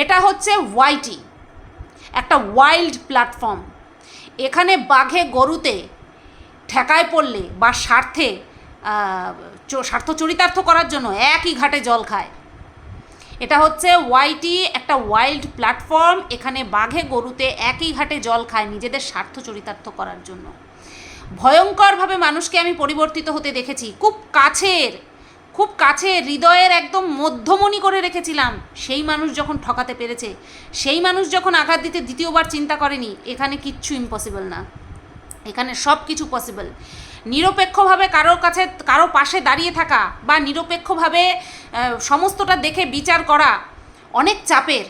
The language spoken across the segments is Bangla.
এটা হচ্ছে ওয়াইটি একটা ওয়াইল্ড প্ল্যাটফর্ম এখানে বাঘে গরুতে ঠেকায় পড়লে বা স্বার্থে স্বার্থ চরিতার্থ করার জন্য একই ঘাটে জল খায়। এটা হচ্ছে ওয়াইটি একটা ওয়াইল্ড প্ল্যাটফর্ম এখানে বাঘে গরুতে একই ঘাটে জল খায় নিজেদের স্বার্থ চরিতার্থ করার জন্য। ভয়ঙ্করভাবে মানুষকে আমি পরিবর্তিত হতে দেখেছি। খুব কাছের খুব কাছে হৃদয়ের একদম মধ্যমণি করে রেখেছিলাম। সেই মানুষ যখন ঠকাতে পেরেছে, সেই মানুষ যখন আঘাত দিতে দ্বিতীয়বার চিন্তা করেনি, এখানে কিচ্ছু ইম্পসিবল না। এখানে সব কিছু পসিবল নিরপেক্ষভাবে কারোর কাছে, কারও পাশে দাঁড়িয়ে থাকা বা নিরপেক্ষভাবে সমস্তটা দেখে বিচার করা অনেক চাপের,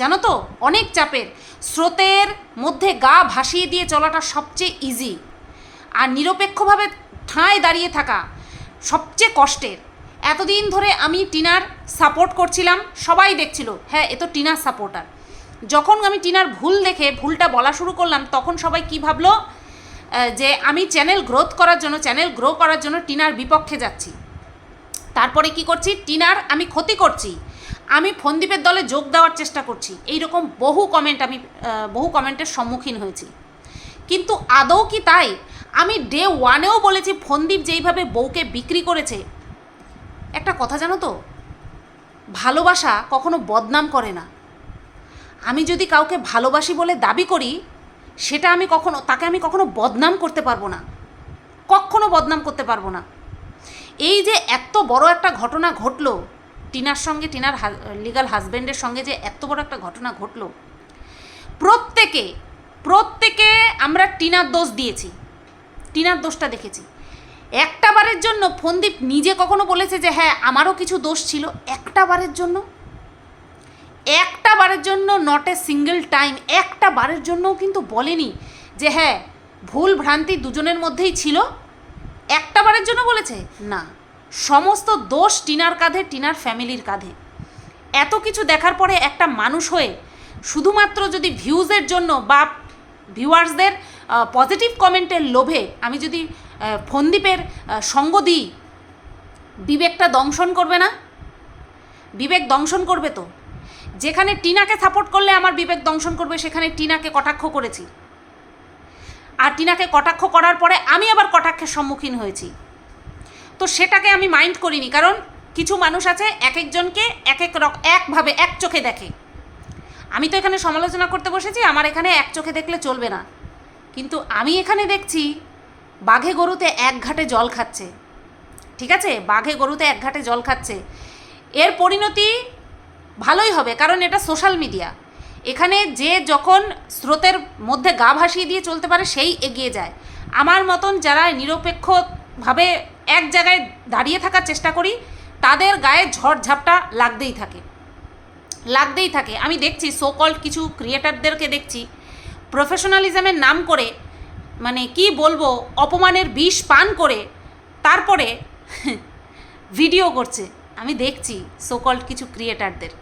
জানো তো? অনেক চাপের। স্রোতের মধ্যে গা ভাসিয়ে দিয়ে চলাটা সবচেয়ে ইজি আর নিরপেক্ষভাবে ঠাঁই দাঁড়িয়ে থাকা সবচেয়ে কষ্টের। এতদিন ধরে আমি টিনার সাপোর্ট করছিলাম, সবাই দেখছিল হ্যাঁ এ তো টিনার সাপোর্টার যখন আমি টিনার ভুল দেখে ভুলটা বলা শুরু করলাম, তখন সবাই কি ভাবলো যে আমি চ্যানেল গ্রোথ করার জন্য চ্যানেল গ্রো করার জন্য টিনার বিপক্ষে যাচ্ছি। তারপরে কি করছি, টিনার আমি ক্ষতি করছি। আমি ফন্দীপের দলে যোগ দেওয়ার চেষ্টা করছি। এই রকম বহু কমেন্ট আমি বহু কমেন্টের সম্মুখীন হয়েছি। কিন্তু আদৌ কি তাই? আমি ডে ওয়ানেও বলেছি, ফন্দীপ যেইভাবে বউকে বিক্রি করেছে একটা কথা জানো তো? ভালোবাসা কখনো বদনাম করে না। আমি যদি কাউকে ভালোবাসি বলে দাবি করি, সেটা আমি কখনো, তাকে আমি কখনো বদনাম করতে পারব না। কখনো বদনাম করতে পারব না। এই যে এত বড় একটা ঘটনা ঘটলো, টিনার সঙ্গে, টিনার লিগাল হাজব্যান্ডের সঙ্গে যে এত বড় একটা ঘটনা ঘটলো, প্রত্যেকে প্রত্যেকে আমরা টিনার দোষ দিয়েছি। টিনার দোষটা দেখেছি। একটা বারের জন্য ফন্দীপ নিজে কখনো বলেছে যে হ্যাঁ আমারও কিছু দোষ ছিল। একটা বারের জন্য? একটা বারের জন্য নট এ সিঙ্গেল টাইম একটা বারের জন্যও কিন্তু বলেনি যে হ্যাঁ ভুল ভ্রান্তি দুজনের মধ্যেই ছিল। একটা বারের জন্য বলেছে? না। সমস্ত দোষ টিনার কাঁধে, টিনার ফ্যামিলির কাঁধে। এত কিছু দেখার পরে একটা মানুষ হয়ে শুধুমাত্র যদি ভিউজের জন্য বা ভিউয়ার্সদের পজিটিভ কমেন্টের লোভে আমি যদি ফন্দীপের সঙ্গ দিই বিবেকটা দংশন করবে না? বিবেক দংশন করবে তো? যেখানে টিনাকে সাপোর্ট করলে আমার বিবেক দংশন করবে, সেখানে টিনাকে কটাক্ষ করেছি। আর টিনাকে কটাক্ষ করার পরে আমি আবার কটাক্ষের সম্মুখীন হয়েছি। তো সেটাকে আমি মাইন্ড করিনি, কারণ কিছু মানুষ আছে, এক একজনকে এক এক রক একভাবে এক চোখে দেখে। আমি তো এখানে সমালোচনা করতে বসেছি, আমার এখানে এক চোখে দেখলে চলবে না। কিন্তু আমি এখানে দেখছি বাঘে গরুতে এক ঘাটে জল খাচ্ছে। ঠিক আছে? বাঘে গরুতে এক ঘাটে জল খাচ্ছে। এর পরিণতি ভালোই হবে, কারণ এটা সোশ্যাল মিডিয়া এখানে যে যখন স্রোতের মধ্যে গা ভাসিয়ে দিয়ে চলতে পারে, সেই এগিয়ে যায়। আমার মতন যারা নিরপেক্ষভাবে এক জায়গায় দাঁড়িয়ে থাকার চেষ্টা করি, তাদের গায়ে ঝড়ঝাপটা লাগতেই থাকে। লাগতেই থাকে। আমি দেখছি সোকল্ড কিছু ক্রিয়েটারদেরকে দেখছি। প্রফেশনালিজমের নাম করে মানে কি বলব, অপমানের বিষ পান করে তারপরে ভিডিও করছে। আমি দেখছি সোকল্ড কিছু ক্রিয়েটারদের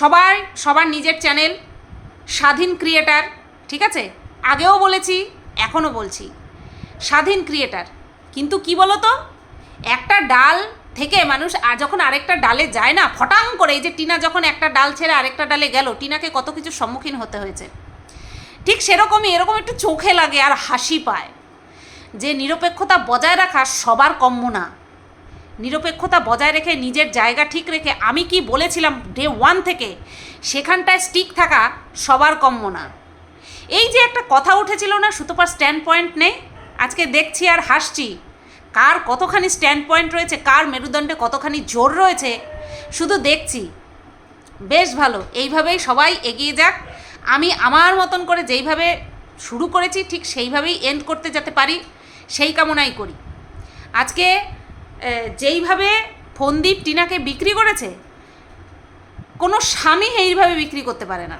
সবাই, সবার নিজের চ্যানেল স্বাধীন ক্রিয়েটার ঠিক আছে? আগেও বলেছি, এখনও বলছি, স্বাধীন ক্রিয়েটার কিন্তু কি বলো তো একটা ডাল থেকে মানুষ আর যখন আরেকটা ডালে যায় না, ফটাং করে এই যে টিনা যখন একটা ডাল ছেড়ে আরেকটা ডালে গেল, টিনাকে কত কিছু সম্মুখীন হতে হয়েছে। ঠিক সেরকমই, এরকম একটু চোখে লাগে আর হাসি পায়। যে নিরপেক্ষতা বজায় রাখা সবার কম্য না। নিরপেক্ষতা বজায় রেখে নিজের জায়গা ঠিক রেখে আমি কি বলেছিলাম ডে ওয়ান থেকে, সেখানটায় স্টিক থাকা সবার কম্য না। এই যে একটা কথা উঠেছিল না, সুতপার স্ট্যান্ড পয়েন্ট নেই, আজকে দেখছি আর হাসছি। কার কতখানি স্ট্যান্ড পয়েন্ট রয়েছে, কার মেরুদণ্ডে কতখানি জোর রয়েছে, শুধু দেখছি। বেশ ভালো, এইভাবেই সবাই এগিয়ে যাক। আমি আমার মতন করে যেইভাবে শুরু করেছি, ঠিক সেইভাবেই এন্ড করতে যেতে পারি, সেই কামনাই করি। আজকে যেইভাবে ফন্দীপ টিনাকে বিক্রি করেছে, কোনো স্বামী এইভাবে বিক্রি করতে পারে না।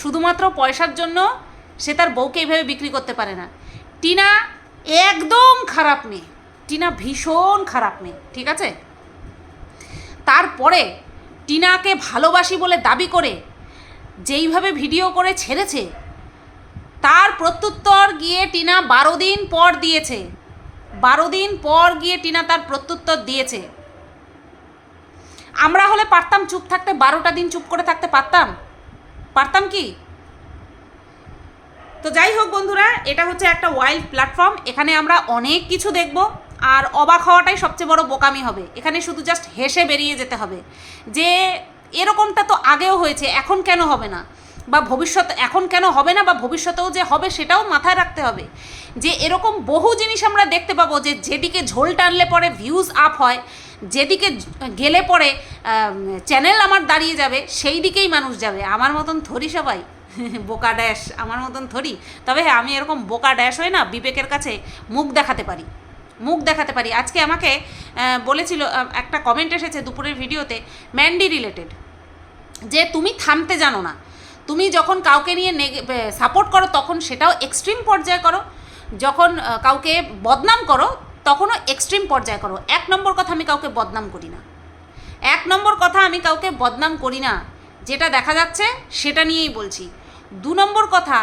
শুধুমাত্র পয়সার জন্য সে তার বউকে এইভাবে বিক্রি করতে পারে না। টিনা একদম খারাপ মেয়ে। টিনা ভীষণ খারাপ মেয়ে, ঠিক আছে? তারপরে টিনাকে ভালোবাসি বলে দাবি করে যেইভাবে ভিডিও করে ছেড়েছে, তার প্রত্যুত্তর গিয়ে টিনা বারো দিন পর দিয়েছে। বারো দিন পর গিয়ে টিনা তার প্রত্যুত্তর দিয়েছে। আমরা হলে পারতাম চুপ থাকতে, বারোটা দিন চুপ করে থাকতে পারতাম? পারতাম কি? তো যাই হোক বন্ধুরা, এটা হচ্ছে একটা ওয়াইল্ড প্ল্যাটফর্ম এখানে আমরা অনেক কিছু দেখব, আর অবাক হওয়াটাই সবচেয়ে বড় বোকামি হবে। এখানে শুধু জাস্ট হেসে বেরিয়ে যেতে হবে। যে এরকমটা তো আগেও হয়েছে, এখন কেন হবে না? বা ভবিষ্যৎ এখন কেন হবে না বা ভবিষ্যতেও যে হবে সেটাও মাথায় রাখতে হবে। যে এরকম বহু জিনিস আমরা দেখতে পাবো যে যেদিকে ঝোল টানলে পরে ভিউজ আপ হয়, যেদিকে গেলে পরে চ্যানেল আমার দাঁড়িয়ে যাবে সেই দিকেই মানুষ যাবে। আমার মতন থরি সবাই, বোকা ড্যাশ আমার মতন থরি। তবে হ্যাঁ আমি এরকম বোকা ড্যাশ হয়ে না বিবেকের কাছে মুখ দেখাতে পারি। মুখ দেখাতে পারি। আজকে আমাকে বলেছিল একটা কমেন্ট এসেছে দুপুরের ভিডিওতে ম্যান্ডি রিলেটেড যে তুমি থামতে জানো না। তুমি যখন কাউকে নিয়ে সাপোর্ট করো, তখন সেটাও এক্সট্রিম পর্যায়ে করো। যখন কাউকে বদনাম করো, তখনও এক্সট্রিম পর্যায়ে করো। এক নম্বর কথা আমি কাউকে বদনাম করি না। এক নম্বর কথা আমি কাউকে বদনাম করি না। যেটা দেখা যাচ্ছে, সেটা নিয়েই বলছি। দু নম্বর কথা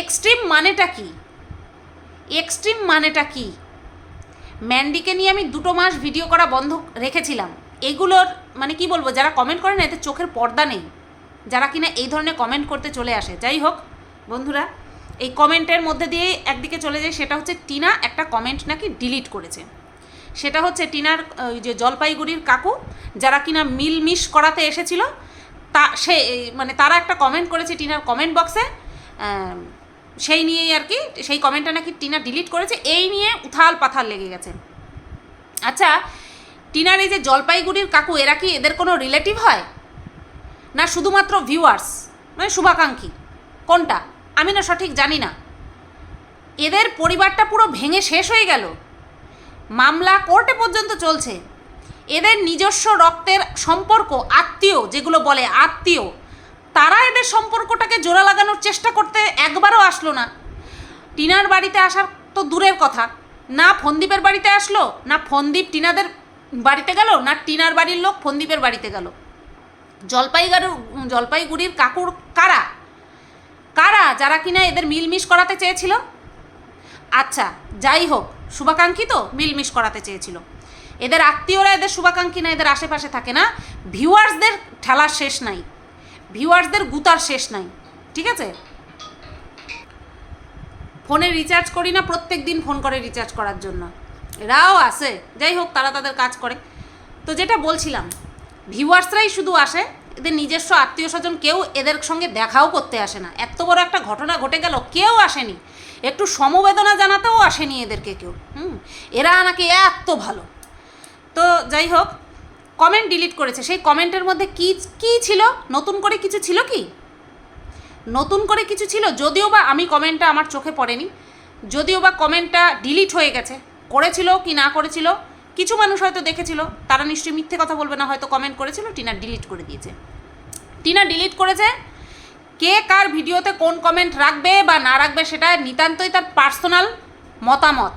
এক্সট্রিম মানেটা কি? এক্সট্রিম মানেটা কি? ম্যান্ডিকে নিয়ে আমি দুটো মাস ভিডিও করা বন্ধ রেখেছিলাম। এগুলোর মানে কি বলব, যারা কমেন্ট করে না এতে চোখের পর্দা নেই। যারা কিনা এই ধরনের কমেন্ট করতে চলে আসে। যাই হোক, বন্ধুরা, এই কমেন্টের মধ্যে দিয়ে একদিকে চলে যায় সেটা হচ্ছে টিনা একটা কমেন্ট নাকি ডিলিট করেছে। সেটা হচ্ছে টিনার ওই যে জলপাইগুড়ির কাকু, যারা কিনা মিল মিস করাতে এসেছিল, তা, সে মানে তারা একটা কমেন্ট করেছে টিনার কমেন্ট বক্সে সেই নিয়েই আর কি, সেই কমেন্টটা নাকি টিনা ডিলিট করেছে, এই নিয়ে উথাল পাথাল লেগে গেছে। আচ্ছা টিনার এই যে জলপাইগুড়ির কাকু, এরা কি এদের কোনো রিলেটিভ হয়? না শুধুমাত্র ভিউয়ার্স মানে শুভাকাঙ্ক্ষী? কোনটা? আমি না সঠিক জানি না। এদের পরিবারটা পুরো ভেঙে শেষ হয়ে গেল। মামলা কোর্টে পর্যন্ত চলছে। এদের নিজস্ব রক্তের সম্পর্ক, আত্মীয়, যেগুলো বলে আত্মীয় তারা এদের সম্পর্কটাকে জোড়া লাগানোর চেষ্টা করতে একবারও আসলো না। টিনার বাড়িতে আসার তো দূরের কথা। না ফন্দীপের বাড়িতে আসলো, না ফন্দীপ টিনাদের বাড়িতে গেল, না টিনার বাড়ির লোক ফন্দীপের বাড়িতে গেল। জলপাইগুড়ির জলপাইগুড়ির কাকুর কারা? কারা যারা কিনা এদের মিলমিশ করাতে চেয়েছিল? আচ্ছা যাই হোক, শুভাকাঙ্ক্ষী তো মিলমিশ করাতে চেয়েছিল। এদের আত্মীয়রা এদের শুভাকাঙ্ক্ষী না, এদের আশেপাশে থাকে না। ভিউয়ার্সদের ঠেলা শেষ নাই। ভিউয়ার্সদের গুতার শেষ নাই, ঠিক আছে? ফোনে রিচার্জ করি না প্রত্যেক দিন ফোন করে রিচার্জ করার জন্য। এরাও আসে যাই হোক, তারা তাদের কাজ করে। তো যেটা বলছিলাম, ভিউয়ার্সরাই শুধু আসে, এদের নিজস্ব আত্মীয় স্বজন কেউ এদের সঙ্গে দেখাও করতে আসে না। এত বড় একটা ঘটনা ঘটে গেল, কেউ আসেনি। একটু সমবেদনা জানাতেও আসেনি এদেরকে কেউ, হুম? এরা নাকি এত ভালো। তো যাই হোক কমেন্ট ডিলিট করেছে। সেই কমেন্টের মধ্যে কি কি ছিল? নতুন করে কিছু ছিল কি? নতুন করে কিছু ছিল? যদিও বা আমি কমেন্টটা আমার চোখে পড়েনি। যদিও বা কমেন্টটা ডিলিট হয়ে গেছে। করেছিল কি না করেছিল? কিছু মানুষ হয়তো দেখেছিল। তারা নিশ্চয়ই মিথ্যে কথা বলবে না, হয়তো কমেন্ট করেছিল। টিনা ডিলিট করে দিয়েছে। টিনা ডিলিট করেছে। কে কার ভিডিওতে কোন কমেন্ট রাখবে বা না রাখবে সেটা নিতান্তই তার পার্সোনাল মতামত।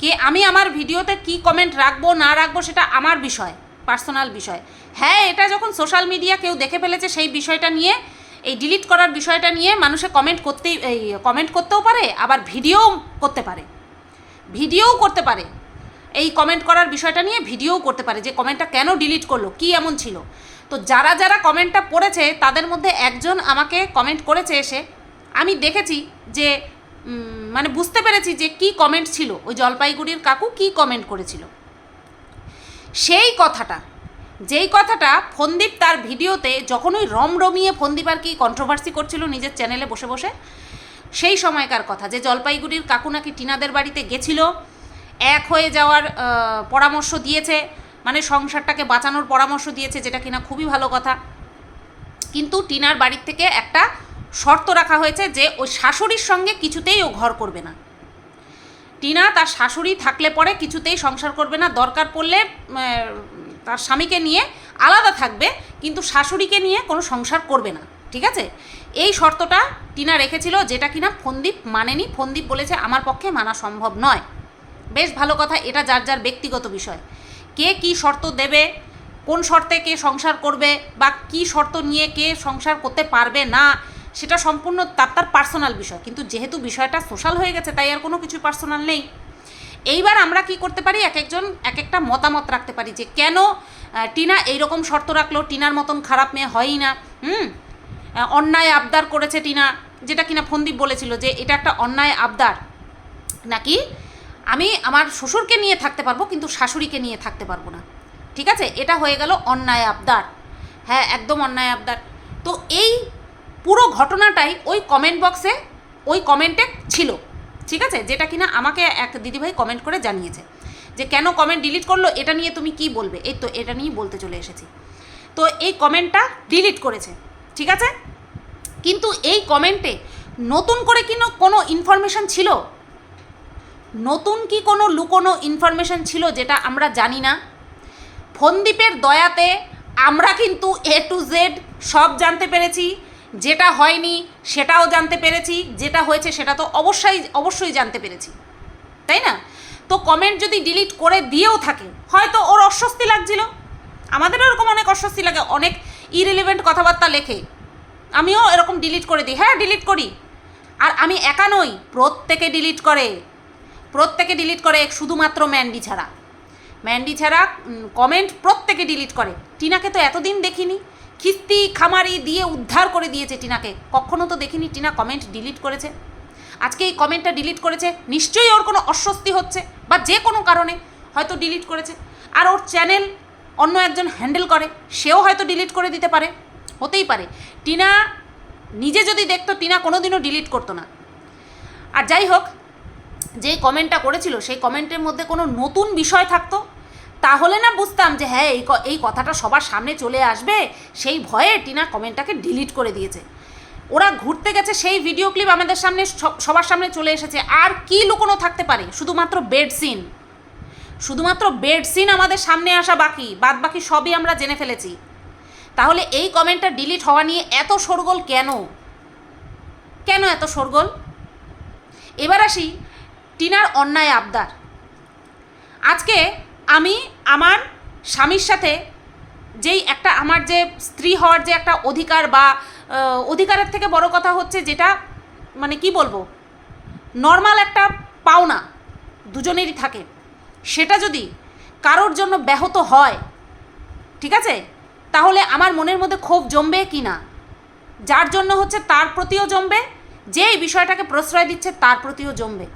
কে আমি আমার ভিডিওতে কি কমেন্ট রাখব, না রাখব সেটা আমার বিষয় পার্সোনাল বিষয়। হ্যাঁ এটা যখন সোশ্যাল মিডিয়া কেউ দেখে ফেলেছে সেই বিষয়টা নিয়ে, এই ডিলিট করার বিষয়টা নিয়ে মানুষে কমেন্ট করতেই, এই কমেন্ট করতেও পারে, আবার ভিডিও করতে পারে। ভিডিওও করতে পারে। এই কমেন্ট করার বিষয়টা নিয়ে ভিডিওও করতে পারে যে কমেন্টটা কেন ডিলিট করল, কি এমন ছিল। তো যারা যারা কমেন্টটা পড়েছে, তাদের মধ্যে একজন আমাকে কমেন্ট করেছে এসে, আমি দেখেছি যে মানে বুঝতে পেরেছি যে কি কমেন্ট ছিল। ওই জলপাইগুড়ির কাকু কি কমেন্ট করেছিল। সেই কথাটা, যেই কথাটা ফন্দীপ তার ভিডিওতে যখন ওই রমরমিয়ে ফন্দীপ আর কি কন্ট্রোভার্সি করছিল নিজের চ্যানেলে বসে বসে, সেই সময়কার কথা যে জলপাইগুড়ির কাকু নাকি টিনাদের বাড়িতে গেছিল, এক হয়ে যাওয়ার পরামর্শ দিয়েছে মানে সংসারটাকে বাঁচানোর পরামর্শ দিয়েছে, যেটা কিনা খুবই ভালো কথা। কিন্তু টিনার বাড়ির থেকে একটা শর্ত রাখা হয়েছে যে ওই শাশুড়ির সঙ্গে কিছুতেই ও ঘর করবে না। টিনা তার শাশুড়ি থাকলে পরে কিছুতেই সংসার করবে না। দরকার পড়লে তার স্বামীকে নিয়ে আলাদা থাকবে, কিন্তু শাশুড়িকে নিয়ে কোনো সংসার করবে না। ঠিক আছে? এই শর্তটা টিনা রেখেছিল যেটা কিনা ফন্দীপ মানেনি। ফন্দীপ বলেছে, আমার পক্ষে মানা সম্ভব নয়। বেশ ভালো কথা, এটা যার যার ব্যক্তিগত বিষয়। কে কি শর্ত দেবে, কোন শর্তে কে সংসার করবে, বা কি শর্ত নিয়ে কে সংসার করতে পারবে না সেটা সম্পূর্ণ তার তার পার্সোনাল বিষয়। কিন্তু যেহেতু বিষয়টা সোশ্যাল হয়ে গেছে, তাই আর কোনো কিছু পার্সোনাল নেই। এইবার আমরা কি করতে পারি? এক একজন, এক একটা মতামত রাখতে পারি যে, কেন টিনা এইরকম শর্ত রাখল? টিনার মতন খারাপ মেয়ে হয়ই না। হুম? অন্যায় আবদার করেছে টিনা। যেটা কিনা ফন্দীপ বলেছিল যে, এটা একটা অন্যায় আবদার। নাকি? আমি আমার শ্বশুরকে নিয়ে থাকতে পারব, কিন্তু শাশুড়িকে নিয়ে থাকতে পারব না। ঠিক আছে? এটা হয়ে গেল অন্যায় আবদার। হ্যাঁ একদম অন্যায় আবদার। তো এই পুরো ঘটনাটাই ওই কমেন্ট বক্সে ওই কমেন্টে ছিল। ঠিক আছে? যেটা কিনা আমাকে এক দিদিভাই কমেন্ট করে জানিয়েছে। যে কেন কমেন্ট ডিলিট করল, এটা নিয়ে তুমি কি বলবে? এই তো এটা নিয়ে বলতে চলে এসেছি। তো এই কমেন্টটা ডিলিট করেছে। ঠিক আছে? কিন্তু এই কমেন্টে নতুন করে কিনো কোনো ইনফরমেশন ছিল? নতুন কি কোনো লুকোনো ইনফরমেশন ছিল যেটা আমরা জানি না? ফন্দীপের দয়াতে আমরা কিন্তু এ টু জেড সব জানতে পেরেছি। যেটা হয়নি সেটাও জানতে পেরেছি, যেটা হয়েছে সেটা তো অবশ্যই অবশ্যই জানতে পেরেছি। তাই না? তো কমেন্ট যদি ডিলিট করে দিয়েও থাকে, হয়তো ওর অস্বস্তি লাগছিল। আমাদেরও এরকম অনেক অস্বস্তি লাগে, অনেক ইরিলিভেন্ট কথাবার্তা লেখে। আমিও এরকম ডিলিট করে দিই হ্যাঁ ডিলিট করি। আর আমি একা নই, প্রত্যেকে ডিলিট করে। প্রত্যেকে ডিলিট করে শুধুমাত্র ম্যান্ডি ছাড়া। ম্যান্ডি ছাড়া কমেন্ট প্রত্যেকে ডিলিট করে। টিনাকে তো এতদিন দেখিনি। খিস্তি, খামারি দিয়ে উদ্ধার করে দিয়েছে টিনাকে। কখনো তো দেখিনি টিনা কমেন্ট ডিলিট করেছে। আজকে এই কমেন্টটা ডিলিট করেছে, নিশ্চয়ই ওর কোনো অস্বস্তি হচ্ছে বা যে কোনো কারণে হয়তো ডিলিট করেছে। আর ওর চ্যানেল অন্য একজন হ্যান্ডেল করে, সেও হয়তো ডিলিট করে দিতে পারে। হতেই পারে। টিনা নিজে যদি দেখতো, টিনা কোনোদিনও ডিলিট করতো না। আর যাই হোক যে কমেন্টটা করেছিল, সেই কমেন্টের মধ্যে কোনো নতুন বিষয় থাকতো তাহলে না বুঝতাম যে হ্যাঁ এই এই কথাটা সবার সামনে চলে আসবে। সেই ভয়ে টিনা কমেন্টটাকে ডিলিট করে দিয়েছে। ওরা ঘুরতে গেছে, সেই ভিডিও ক্লিপ আমাদের সামনে সবার সামনে চলে এসেছে। আর কি লুকোনো থাকতে পারে? শুধুমাত্র বেড সিন শুধুমাত্র বেড সিন আমাদের সামনে আসা বাকি। বাদ বাকি সবই আমরা জেনে ফেলেছি। তাহলে এই কমেন্টটা ডিলিট হওয়া নিয়ে এত শোরগোল কেন? কেন এত শোরগোল? এবার আসি টিনার অন্যায় আবদার। আজকে আমি আমার স্বামীর সাথে যেই একটা আমার যে স্ত্রী হওয়ার যে একটা অধিকার বা অধিকারের থেকে বড় কথা হচ্ছে যেটা মানে কি বলব নর্মাল একটা পাওনা দুজনেরই থাকে। সেটা যদি কারোর জন্য ব্যাহত হয়, ঠিক আছে? তাহলে আমার মনের মধ্যে ক্ষোভ জমবে কি না? যার জন্য হচ্ছে তার প্রতিও জমবে যে বিষয়টাকে প্রশ্রয় দিচ্ছে তার প্রতিও জমবে।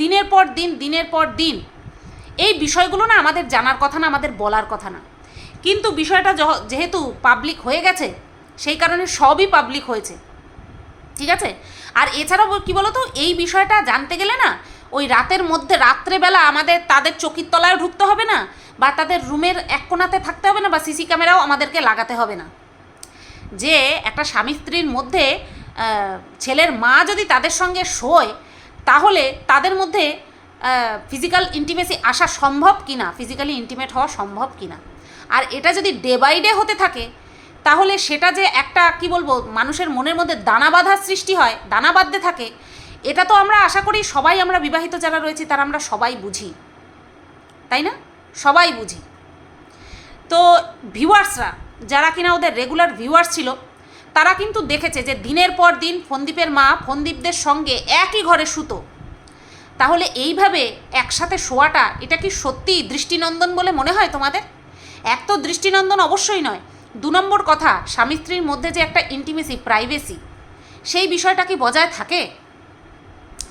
দিনের পর দিন, দিনের পর দিন। এই বিষয়গুলো না আমাদের জানার কথা না, আমাদের বলার কথা না। কিন্তু বিষয়টা যেহেতু পাবলিক হয়ে গেছে, সেই কারণে সবই পাবলিক হয়েছে। ঠিক আছে? আর এছাড়াও কি বলতো, এই বিষয়টা জানতে গেলে না, ওই রাতের মধ্যে, রাত্রেবেলা আমাদের, তাদের চকির তলায় ঢুকতে হবে না, বা তাদের রুমের এক কোণাতে থাকতে হবে না, বা সিসি ক্যামেরাও আমাদেরকে লাগাতে হবে না। যে একটা স্বামী স্ত্রীর মধ্যে ছেলের মা যদি তাদের সঙ্গে শোয়, তাহলে তাদের মধ্যে ফিজিক্যাল ইন্টিমেসি আসা সম্ভব কি না ফিজিক্যালি ইন্টিমেট হওয়া সম্ভব কি না আর এটা যদি ডে বাই ডে হতে থাকে, তাহলে সেটা যে একটা, কি বলব, মানুষের মনের মধ্যে দানা বাঁধার সৃষ্টি হয়, দানা বাঁধতে থাকে, এটা তো আমরা আশা করি সবাই আমরা বিবাহিত যারা রয়েছি, তারা আমরা সবাই বুঝি। তাই না? সবাই বুঝি। তো ভিউয়ার্সরা যারা কিনা ওদের রেগুলার ভিউয়ার্স ছিল, তারা কিন্তু দেখেছে যে দিনের পর দিন ফন্দীপের মা, ফন্দীপদের সঙ্গে একই ঘরে শুতো। তাহলে এইভাবে একসাথে শোয়াটা, এটা কি সত্যিই দৃষ্টিনন্দন বলে মনে হয় তোমাদের? এক তো দৃষ্টিনন্দন অবশ্যই নয়। দু নম্বর কথা, স্বামী স্ত্রীর মধ্যে যে একটা ইন্টিমেসি প্রাইভেসি সেই বিষয়টা কি বজায় থাকে?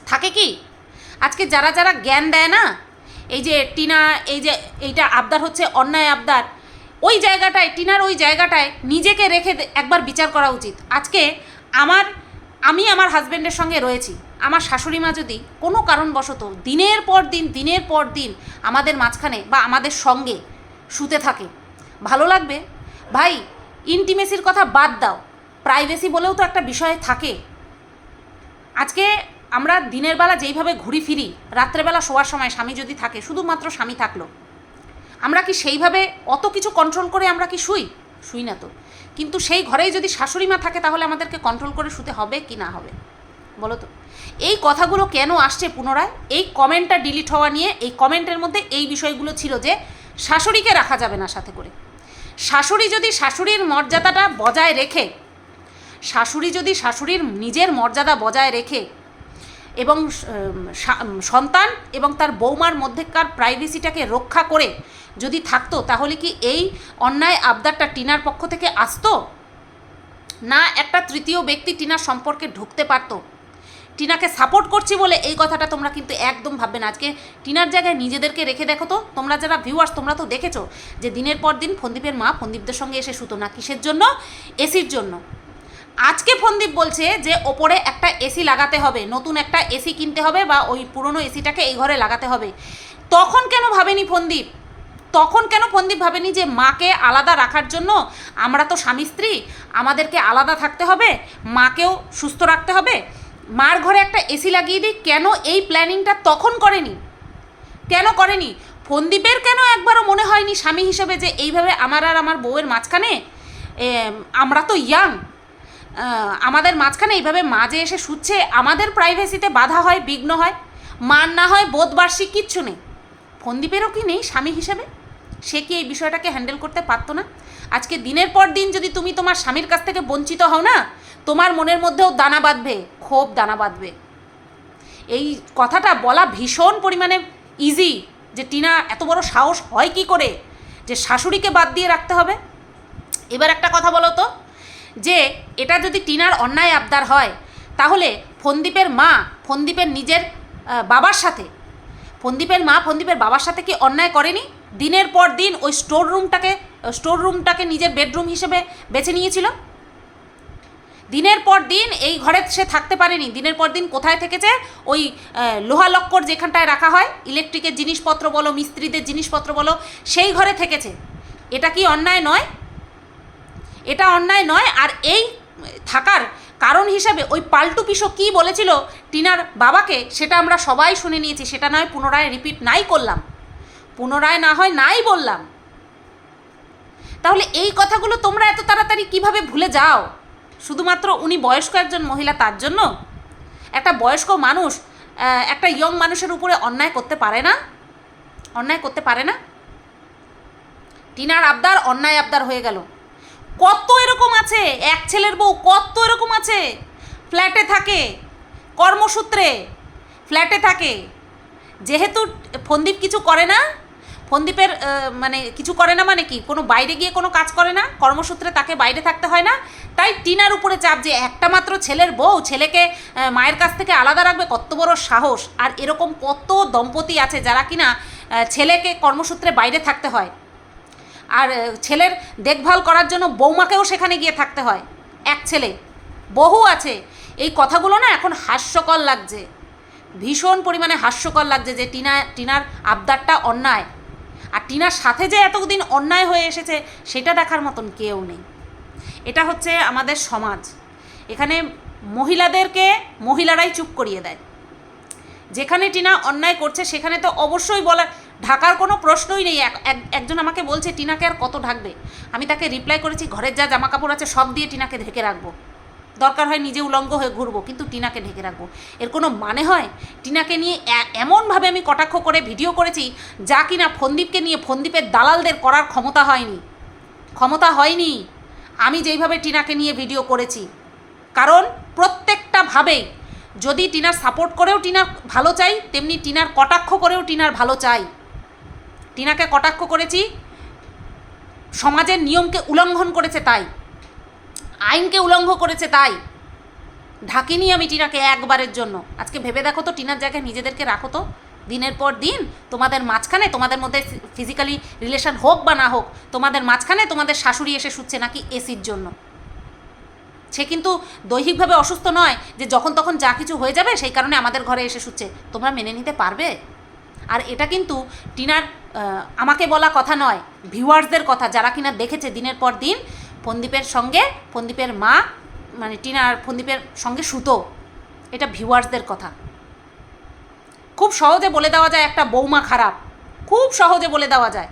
থাকে কি? আজকে যারা যারা জ্ঞান দেয় না, এই যে টিনা, এই যে এইটা আবদার হচ্ছে অন্যায় আবদার, ওই জায়গাটায়, টিনার ওই জায়গাটায় নিজেকে রেখে একবার বিচার করা উচিত। আজকে আমার আমি আমার হাজব্যান্ডের সঙ্গে রয়েছি। আমার শাশুড়ি মা যদি কোনো কারণবশত দিনের পর দিন, দিনের পর দিন আমাদের মাঝখানে বা আমাদের সঙ্গে শুতে থাকে, ভালো লাগবে? ভাই ইন্টিমেসির কথা বাদ দাও। প্রাইভেসি বলেও তো একটা বিষয় থাকে। আজকে আমরা দিনের বেলা যেইভাবে ঘুরি ফিরি রাত্রেবেলা শোয়ার সময় স্বামী যদি থাকে, শুধুমাত্র স্বামী থাকল, আমরা কি সেইভাবে অত কিছু কন্ট্রোল করে আমরা কি শুই? শুই না তো। কিন্তু সেই ঘরেই যদি শাশুড়ি মা থাকে, তাহলে আমাদেরকে কন্ট্রোল করে শুতে হবে কি না হবে? বলো তো। এই কথাগুলো কেন আসছে পুনরায়? এই কমেন্টটা ডিলিট হওয়া নিয়ে এই কমেন্টের মধ্যে এই বিষয়গুলো ছিল যে, শাশুড়িকে রাখা যাবে না সাথে করে। শাশুড়ি যদি শাশুড়ির মর্যাদাটা বজায় রেখে, শাশুড়ি যদি শাশুড়ির নিজের মর্যাদা বজায় রেখে এবং সন্তান এবং তার বৌমার মধ্যেকার প্রাইভেসিটাকে রক্ষা করে যদি থাকতো, তাহলে কি এই অন্যায় আবদারটা টিনার পক্ষ থেকে আসতো? না, একটা তৃতীয় ব্যক্তি টিনার সম্পর্কে ঢুকতে পারতো। টিনাকে সাপোর্ট করছি বলে এই কথাটা তোমরা কিন্তু একদম ভাববে না। আজকে টিনার জায়গায় নিজেদেরকে রেখে দেখো তো, তোমরা যারা ভিউয়ার্স তোমরা তো দেখেছ যে দিনের পর দিন ফন্দীপের মা ফন্দীপদের সঙ্গে এসে শুতো না, কিসের জন্য? এসির জন্য। আজকে ফন্দীপ বলছে যে ওপরে একটা এসি লাগাতে হবে, নতুন একটা এসি কিনতে হবে বা ওই পুরনো এসিটাকে এই ঘরে লাগাতে হবে। তখন কেন ভাবেনি ফন্দীপ? তখন কেন ফন্দীপ ভাবেনি যে মাকে আলাদা রাখার জন্য আমরা তো স্বামী স্ত্রী, আমাদেরকে আলাদা থাকতে হবে, মাকেও সুস্থ রাখতে হবে? মার ঘরে একটা এসি লাগিয়ে দিই, কেন এই প্ল্যানিংটা তখন করেনি? কেন করেনি? ফন্দীপের কেন একবারও মনে হয়নি স্বামী হিসেবে যে এইভাবে আমার আর আমার বউয়ের মাঝখানে আমরা তো ইয়াং আমাদের মাঝখানে এইভাবে মাঝে এসে শুচ্ছে, আমাদের প্রাইভেসিতে বাধা হয়, বিঘ্ন হয়, মান না হয়, বোধবার্ষিক কিচ্ছু নেই। ফন্দীপেরও কি নেই স্বামী হিসেবে? সে কি এই বিষয়টাকে হ্যান্ডেল করতে পারতো না? আজকে দিনের পর দিন যদি তুমি তোমার স্বামীর কাছ থেকে বঞ্চিত হও না, তোমার মনের মধ্যেও দানা বাঁধবে, ক্ষোভ দানা বাঁধবে। এই কথাটা বলা ভীষণ পরিমাণে ইজি যে টিনা এত বড় সাহস হয় কি করে যে শাশুড়িকে বাদ দিয়ে রাখতে হবে। এবার একটা কথা বলো তো, যে এটা যদি টিনার অন্যায় আবদার হয়, তাহলে ফন্দীপের মা, ফন্দীপের নিজের বাবার সাথে, ফন্দীপের মা ফন্দীপের বাবার সাথে কি অন্যায় করেনি? দিনের পর দিন ওই স্টোর রুমটাকে স্টোর রুমটাকে নিজের বেডরুম হিসেবে বেছে নিয়েছিল। দিনের পর দিন এই ঘরে সে থাকতে পারেনি। দিনের পর দিন কোথায় থেকেছে? ওই লোহা লক্কর যেখানটায় রাখা হয় ইলেকট্রিকের জিনিসপত্র বলো, মিস্ত্রিদের জিনিসপত্র বলো, সেই ঘরে থেকেছে। এটা কি অন্যায় নয়? এটা অন্যায় নয়। আর এই থাকার কারণ হিসাবে ওই পাল্টু পিসো কী বলেছিল টিনার বাবাকে, সেটা আমরা সবাই শুনে নিয়েছি। সেটা নয়, পুনরায় রিপিট নাই করলাম। পুনরায় না হয় নাই বললাম। তাহলে এই কথাগুলো তোমরা এত তাড়াতাড়ি কীভাবে ভুলে যাও? শুধুমাত্র উনি বয়স্ক একজন মহিলা, তার জন্য? একটা বয়স্ক মানুষ একটা ইয়ং মানুষের উপরে অন্যায় করতে পারে না? অন্যায় করতে পারে না? টিনার আবদার অন্যায় আবদার হয়ে গেল। কত এরকম আছে? এক ছেলের বউ কত এরকম আছে? ফ্ল্যাটে থাকে, কর্মসূত্রে ফ্ল্যাটে থাকে। যেহেতু ফন্দীপ কিছু করে না ফন্দীপের আহ, মানে কিছু করে না মানে কি? কোনো বাইরে গিয়ে কোনো কাজ করে না? কর্মসূত্রে তাকে বাইরে থাকতে হয় না? তাই টিনার উপরে চাপ যে একটা মাত্র ছেলের বউ ছেলেকে মায়ের কাছ থেকে আলাদা রাখবে কত বড় সাহস? আর এরকম কত দম্পতি আছে যারা কিনা ছেলেকে কর্মসূত্রে বাইরে থাকতে হয়? আর ছেলের দেখভাল করার জন্য বৌমাকেও সেখানে গিয়ে থাকতে হয়। এক ছেলে বহু আছে। এই কথাগুলো না এখন হাস্যকর লাগছে। ভীষণ পরিমাণে হাস্যকর লাগছে যে টিনা টিনার আবদারটা অন্যায়। আর টিনার সাথে যে এতদিন অন্যায় হয়ে এসেছে, সেটা দেখার মতন কেউ নেই। এটা হচ্ছে আমাদের সমাজ। এখানে মহিলাদেরকে মহিলারাই চুপ করিয়ে দেয়। যেখানে টিনা অন্যায় করছে, সেখানে তো অবশ্যই বলার ঢাকার কোনো প্রশ্নই নেই। এক- এক- একজন আমাকে বলছে, টিনাকে আর কত ঢাকবে? আমি তাকে রিপ্লাই করেছি, ঘরের যা জামা কাপড় আছে, সব দিয়ে টিনাকে ঢেকে রাখব। দরকার হয় নিজে উলঙ্গ হয়ে ঘুরবো, কিন্তু টিনাকে ঢেকে রাখব। এর কোনো মানে হয়? টিনাকে নিয়ে এমনভাবে আমি কটাক্ষ করে ভিডিও করেছি যা কিনা ফন্দীপকে নিয়ে ফন্দীপের দালালদের করার ক্ষমতা হয়নি। ক্ষমতা হয়নি। আমি যেইভাবে টিনাকে নিয়ে ভিডিও করেছি। কারণ প্রত্যেকটা ভাবেই যদি টিনার সাপোর্ট করেও টিনার ভালো চাই, তেমনি টিনার কটাক্ষ করেও টিনার ভালো চাই। টিনাকে কটাক্ষ করেছি, সমাজের নিয়মকে উল্লঙ্ঘন করেছে তাই। আইনকে উলঙ্ঘ করেছে তাই। ঢাকিনি আমি টিনাকে একবারের জন্য। আজকে ভেবে দেখো তো, টিনার জায়গায় নিজেদেরকে রাখো তো। দিনের পর দিন তোমাদের মাঝখানে তোমাদের মধ্যে ফিজিক্যালি রিলেশন হোক বা না হোক, তোমাদের মাঝখানে তোমাদের শাশুড়ি এসে শুচ্ছে নাকি এসির জন্য। সে কিন্তু দৈহিকভাবে অসুস্থ নয় যে যখন তখন যা কিছু হয়ে যাবে সেই কারণে আমাদের ঘরে এসে শুচ্ছে। তোমরা মেনে নিতে পারবে? আর এটা কিন্তু টিনার আমাকে বলা কথা নয়, ভিউয়ার্সদের কথা, যারা কিনা দেখেছে দিনের পর দিন ফন্দীপের সঙ্গে ফন্দীপের মা মানে টিনার ফন্দীপের সঙ্গে সুতো। এটা ভিউয়ার্সদের কথা। খুব সহজে বলে দেওয়া যায় একটা বৌমা খারাপ। খুব সহজে বলে দেওয়া যায়।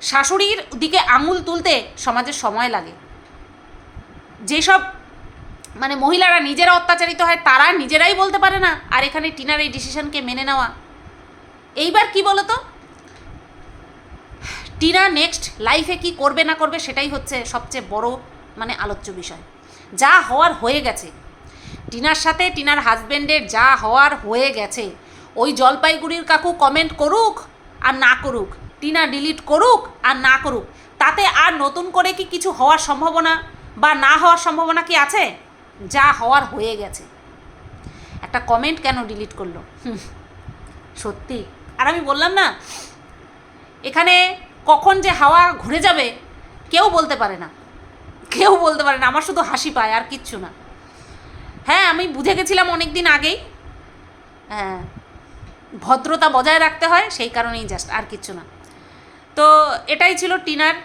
শাশুড়ির দিকে আঙুল তুলতে সমাজের সময় লাগে। যেসব মানে মহিলারা নিজেরা অত্যাচারিত হয়, তারা নিজেরাই বলতে পারে না, আর এখানে টিনার এই ডিসিশনকে মেনে নেওয়া। এইবার কি বলো তো টিনা নেক্সট লাইফে কি করবে না করবে সেটাই হচ্ছে সবচেয়ে বড় মানে আলোচ্য বিষয়। যা হওয়ার হয়ে গেছে। টিনার সাথে টিনার হাজবেন্ডের যা হওয়ার হয়ে গেছে। ওই জলপাইগুড়ির কাকু কমেন্ট করুক আর না করুক, টিনা ডিলিট করুক আর না করুক, তাতে আর নতুন করে কি কিছু হওয়ার সম্ভাবনা বা না হওয়ার সম্ভাবনা কি আছে? যা হওয়ার হয়ে গেছে। একটা কমেন্ট কেন ডিলিট করল? সত্যি। আর আমি বললাম না, এখানে কখন যে হাওয়া ঘুরে যাবে, কেউ বলতে পারে না। কেউ বলতে পারে না, আমার শুধু হাসি পায়, আর কিচ্ছু না। হ্যাঁ আমি বুঝে গেছিলাম অনেক দিন আগেই। হ্যাঁ ভদ্রতা বজায় রাখতে হয়, সেই কারণেই জাস্ট আর কিচ্ছু না। তো এটাই ছিল টিনার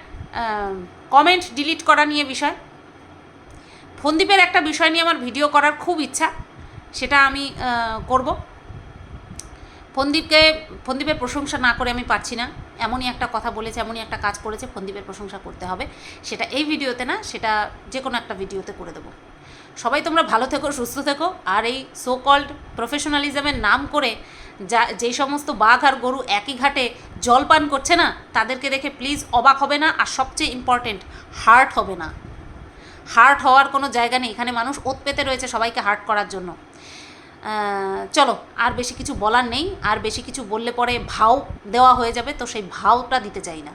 কমেন্ট ডিলিট করা নিয়ে বিষয়। ফন্দীপের একটা বিষয় নিয়ে আমার ভিডিও করার খুব ইচ্ছা, সেটা আমি করব। ফন্দীপকে, ফন্দীপের প্রশংসা না করে আমি পারছি না। এমনই একটা কথা বলেছে, এমনই একটা কাজ করেছে, ফন্দীপের প্রশংসা করতে হবে। সেটা এই ভিডিওতে না, সেটা যে কোনো একটা ভিডিওতে করে দেবো। সবাই তোমরা ভালো থেকো, সুস্থ থেকো, আর এই সো কল্ড প্রফেশনালিজমের নাম করে যা, যেই সমস্ত বাঘ আর গরু একই ঘাটে জল পান করছে না, তাদেরকে দেখে প্লিজ অবাক হবে না, আর সবচেয়ে ইম্পর্টেন্ট হার্ট হবে না। হার্ট হওয়ার কোনো জায়গা নেই, এখানে মানুষ ওত পেতে রয়েছে সবাইকে হার্ট করার জন্য। চলো, আর বেশি কিছু বলার নেই, আর বেশি কিছু বললে পরে ভাও দেওয়া হয়ে যাবে, তো সেই ভাওটা দিতে চাই না।